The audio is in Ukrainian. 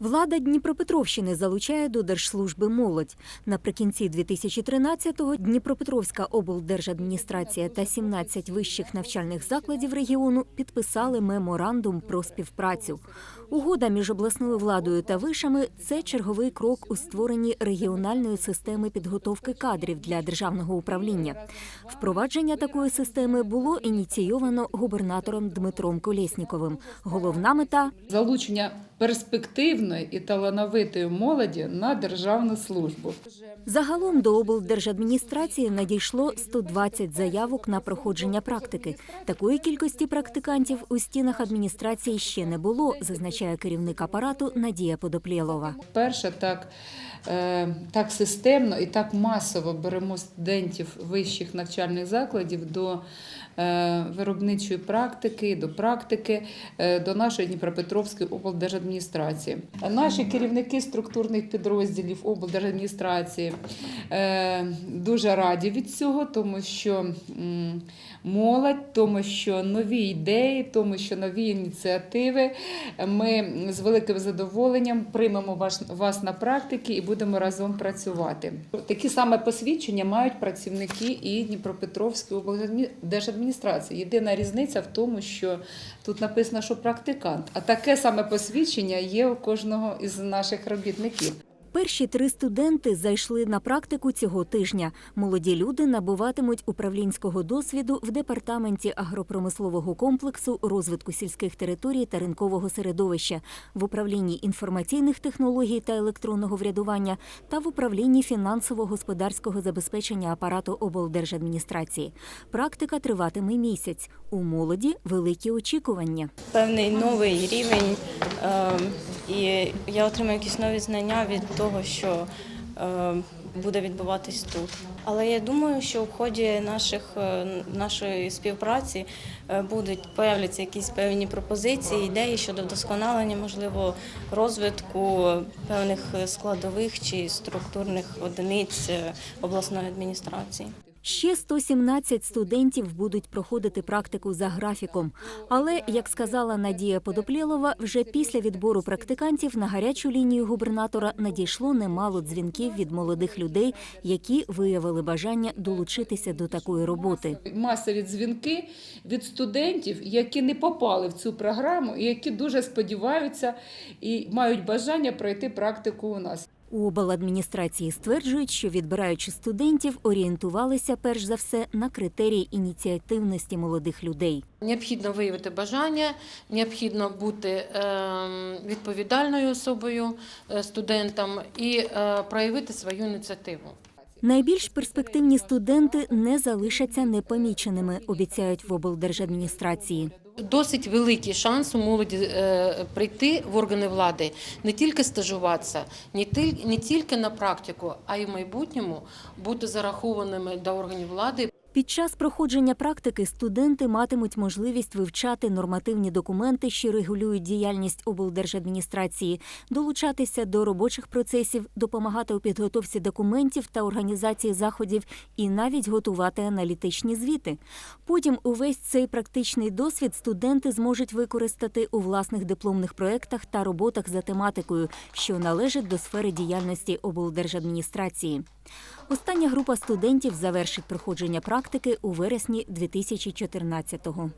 Влада Дніпропетровщини залучає до держслужби молодь. Наприкінці 2013-го Дніпропетровська облдержадміністрація та 17 вищих навчальних закладів регіону підписали меморандум про співпрацю. Угода між обласною владою та вишами це черговий крок у створенні регіональної системи підготовки кадрів для державного управління. Впровадження такої системи було ініційовано губернатором Дмитром Колєсніковим. Головна мета залучення перспективної і талановитої молоді на державну службу. Загалом до облдержадміністрації надійшло 120 заявок на проходження практики. Такої кількості практикантів у стінах адміністрації ще не було, зазначає керівник апарату Надія Подоплєлова. Перше, так, е, так системно і так масово беремо студентів вищих навчальних закладів до е, виробничої практики, до практики е, до нашої Дніпропетровської облдержадміністрації. Наші керівники структурних підрозділів облдержадміністрації е, дуже раді від цього, тому що молодь, тому що нові ідеї, тому що нові ініціативи. Ми з великим задоволенням приймемо вас, вас на практики і будемо разом працювати. Такі саме посвідчення мають працівники і Дніпропетровської облдержадміністрації. Єдина різниця в тому, що тут написано, що практикант, а таке саме посвідчення є у кожного із наших робітників. Перші три студенти зайшли на практику цього тижня. Молоді люди набуватимуть управлінського досвіду в департаменті агропромислового комплексу, розвитку сільських територій та ринкового середовища, в управлінні інформаційних технологій та електронного врядування та в управлінні фінансово-господарського забезпечення апарату облдержадміністрації. Практика триватиме місяць. У молоді великі очікування. певний новий рівень, е, і я отримаю якісь нові знання від того, що е, буде відбуватись тут. Але я думаю, що в ході наших, е, нашої співпраці е, будуть появляться якісь певні пропозиції, ідеї щодо вдосконалення, можливо, розвитку певних складових чи структурних одиниць обласної адміністрації. Ще 117 студентів будуть проходити практику за графіком. Але, як сказала Надія Подоплєлова, вже після відбору практикантів на гарячу лінію губернатора надійшло немало дзвінків від молодих людей, які виявили бажання долучитися до такої роботи. Масові дзвінки від студентів, які не попали в цю програму, і які дуже сподіваються і мають бажання пройти практику у нас. У обладміністрації стверджують, що відбираючи студентів, орієнтувалися перш за все на критерії ініціативності молодих людей. Необхідно виявити бажання, необхідно бути ем, відповідальною особою е, студентам і е, проявити свою ініціативу. Найбільш перспективні студенти не залишаться непоміченими, обіцяють в облдержадміністрації. Досить великий шанс у молоді е, прийти в органи влади, не тільки стажуватися, не тільки на практику, а й в майбутньому бути зарахованими до органів влади. Під час проходження практики студенти матимуть можливість вивчати нормативні документи, що регулюють діяльність облдержадміністрації, долучатися до робочих процесів, допомагати у підготовці документів та організації заходів і навіть готувати аналітичні звіти. Потім увесь цей практичний досвід студенти зможуть використати у власних дипломних проєктах та роботах за тематикою, що належать до сфери діяльності облдержадміністрації. Остання група студентів завершить проходження практики у вересні 2014-го.